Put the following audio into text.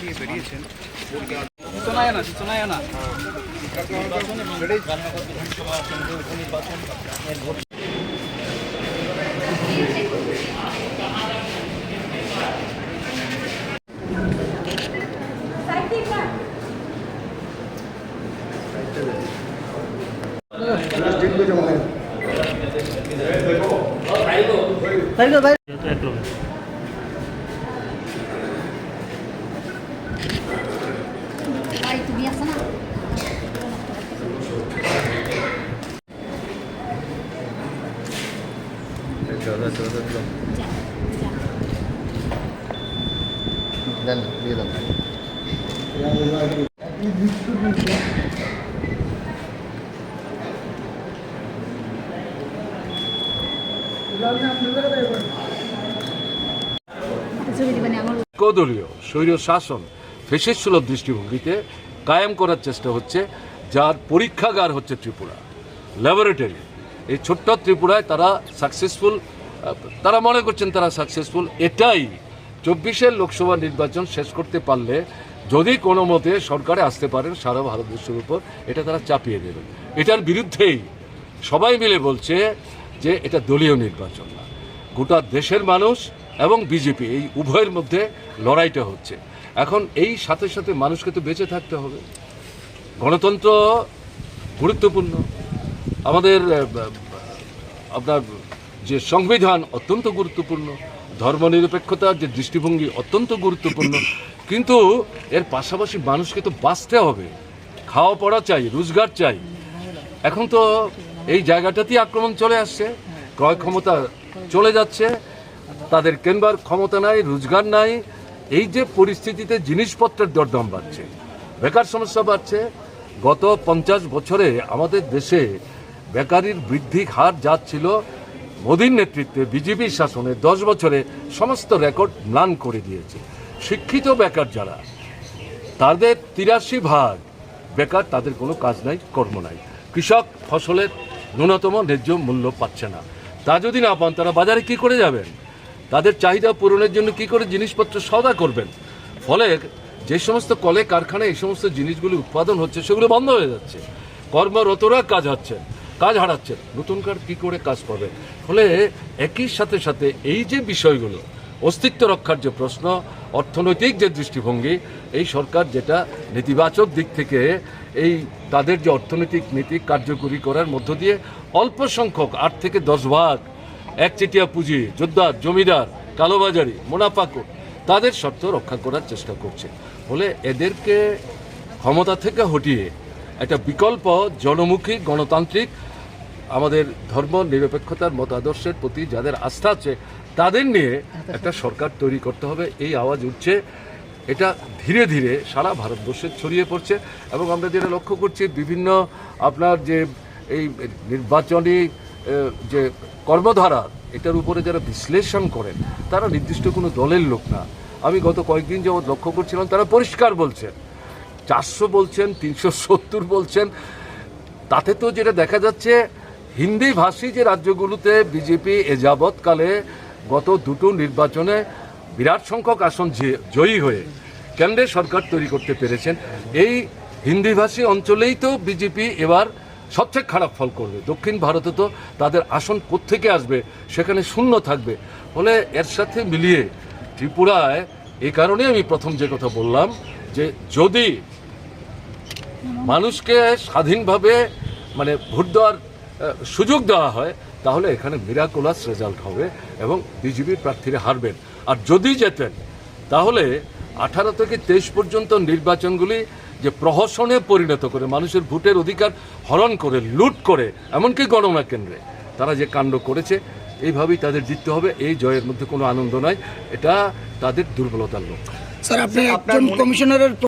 দিয়ে বেরিয়েছেন সূচনায় না সূচনায় না ভাই ছবি দিবেন আমার কদলীয় স্বৈর শাসন ফেসের সুলভ দৃষ্টিভঙ্গিতে কায়েম করার চেষ্টা হচ্ছে, যার পরীক্ষাগার হচ্ছে ত্রিপুরা। ল্যাবরেটরি এই ছোট্ট ত্রিপুরায় তারা সাকসেসফুল তারা মনে করছেন তারা সাকসেসফুল এটাই চব্বিশের লোকসভা নির্বাচন শেষ করতে পারলে যদি কোনো মতে সরকারে আসতে পারেন সারা ভারতবর্ষের উপর, এটা তারা চাপিয়ে দেবেন। এটার বিরুদ্ধেই সবাই মিলে বলছে যে এটা দলীয় নির্বাচন না। গোটা দেশের মানুষ এবং বিজেপি এই উভয়ের মধ্যে লড়াইটা হচ্ছে। এখন এই সাথে সাথে মানুষকে তো বেঁচে থাকতে হবে। গণতন্ত্র গুরুত্বপূর্ণ। আমাদের আপনার যে সংবিধান অত্যন্ত গুরুত্বপূর্ণ ধর্মনিরপেক্ষতার যে দৃষ্টিভঙ্গি অত্যন্ত গুরুত্বপূর্ণ, কিন্তু এর পাশাপাশি মানুষকে তো বাঁচতে হবে। খাওয়া পড়া চাই, রোজগার চাই। এখন তো এই জায়গাটাতেই আক্রমণ চলে আসছে, ক্রয় ক্ষমতা চলে যাচ্ছে, তাদের কেনবার ক্ষমতা নাই, রোজগার নাই, এই যে পরিস্থিতিতে জিনিসপত্রের দরদাম বাড়ছে, বেকার সমস্যা বাড়ছে, গত পঞ্চাশ বছরে আমাদের দেশে বেকারির বৃদ্ধি হার যা ছিল মোদীর নেতৃত্বে বিজেপি শাসনে দশ বছরে সমস্ত রেকর্ড ম্লান করে দিয়েছে। শিক্ষিত বেকার যারা, তাদের তিরাশি ভাগ। বেকার তাদের কোনো কাজ নাই, কর্ম নাই। কৃষক ফসলের ন্যূনতম ন্যায্য মূল্য পাচ্ছে না। তা যদি না পান, তারা বাজারে কি করে যাবেন? তাদের চাহিদা পূরণের জন্য কি করে জিনিসপত্র সদা করবেন? ফলে যে সমস্ত কলে কারখানায় এই সমস্ত জিনিসগুলি উৎপাদন হচ্ছে, সেগুলো বন্ধ হয়ে যাচ্ছে। কর্মরতরা কাজ হচ্ছে কাজ হারাচ্ছে নতুন কার কি করে কাজ পাবে? ফলে একই সাথে সাথে এই যে বিষয়গুলো, অস্তিত্ব রক্ষার যে প্রশ্ন, অর্থনৈতিক যে দৃষ্টিভঙ্গি, এই সরকার যেটা নেতিবাচক দিক থেকে এই তাদের যে অর্থনৈতিক নীতি কার্যকরী করার মধ্য দিয়ে অল্প সংখ্যক আট থেকে দশ ভাগ একচেটিয়া পুঁজি যোদ্ধার জমিদার, কালোবাজারি মুনাফাকর তাদের স্বার্থ রক্ষা করার চেষ্টা করছে। ফলে এদেরকে ক্ষমতা থেকে হটিয়ে একটা বিকল্প জনমুখী গণতান্ত্রিক আমাদের ধর্ম নিরপেক্ষতার মতাদর্শের প্রতি যাদের আস্থা আছে, তাদের নিয়ে একটা সরকার তৈরি করতে হবে, এই আওয়াজ উঠছে। এটা ধীরে ধীরে সারা ভারতবর্ষে ছড়িয়ে পড়ছে এবং আমরা যেটা লক্ষ্য করছি, বিভিন্ন আপনার যে এই নির্বাচনী যে কর্মধারা, এটার উপরে যারা বিশ্লেষণ করেন, তারা নির্দিষ্ট কোনো দলের লোক না। আমি গত কয়েকদিন যাবৎ লক্ষ্য করছিলাম, তারা পরিষ্কার বলছেন চারশো বলছেন, তিনশো সত্তর বলছেন। তাতে তো যেটা দেখা যাচ্ছে, হিন্দি ভাষী যে রাজ্যগুলোতে বিজেপি এ যাবৎকালে গত দুটো নির্বাচনে বিরাট সংখ্যক আসন জয়ী হয়ে কেন্দ্রে সরকার তৈরি করতে পেরেছেন। এই হিন্দিভাষী অঞ্চলেই তো বিজেপি এবার সবচেয়ে খারাপ ফল করবে। দক্ষিণ ভারতে তো তাদের আসন কোত্থেকে আসবে, সেখানে শূন্য থাকবে। ফলে এর সাথে মিলিয়ে ত্রিপুরায় এই কারণে আমি প্রথম যে কথা বললাম যে যদি মানুষকে স্বাধীনভাবে মানে ভোট দেওয়ার সুযোগ দেওয়া হয় তাহলে এখানে মিরাকুলাস রেজাল্ট হবে এবং বিজেপির প্রার্থীরা হারবেন। আর যদি যেতেন তাহলে আঠারো থেকে তেইশ পর্যন্ত নির্বাচনগুলি যে প্রহসনে পরিণত করে মানুষের ভোটের অধিকার হরণ করে লুট করে এমনকি গণনা কেন্দ্রে তারা যে কাণ্ড করেছে এইভাবেই তাদের জিততে হবে এই জয়ের মধ্যে কোনো আনন্দ নাই এটা তাদের দুর্বলতার লোক স্যার আপনি একজন কমিশনারের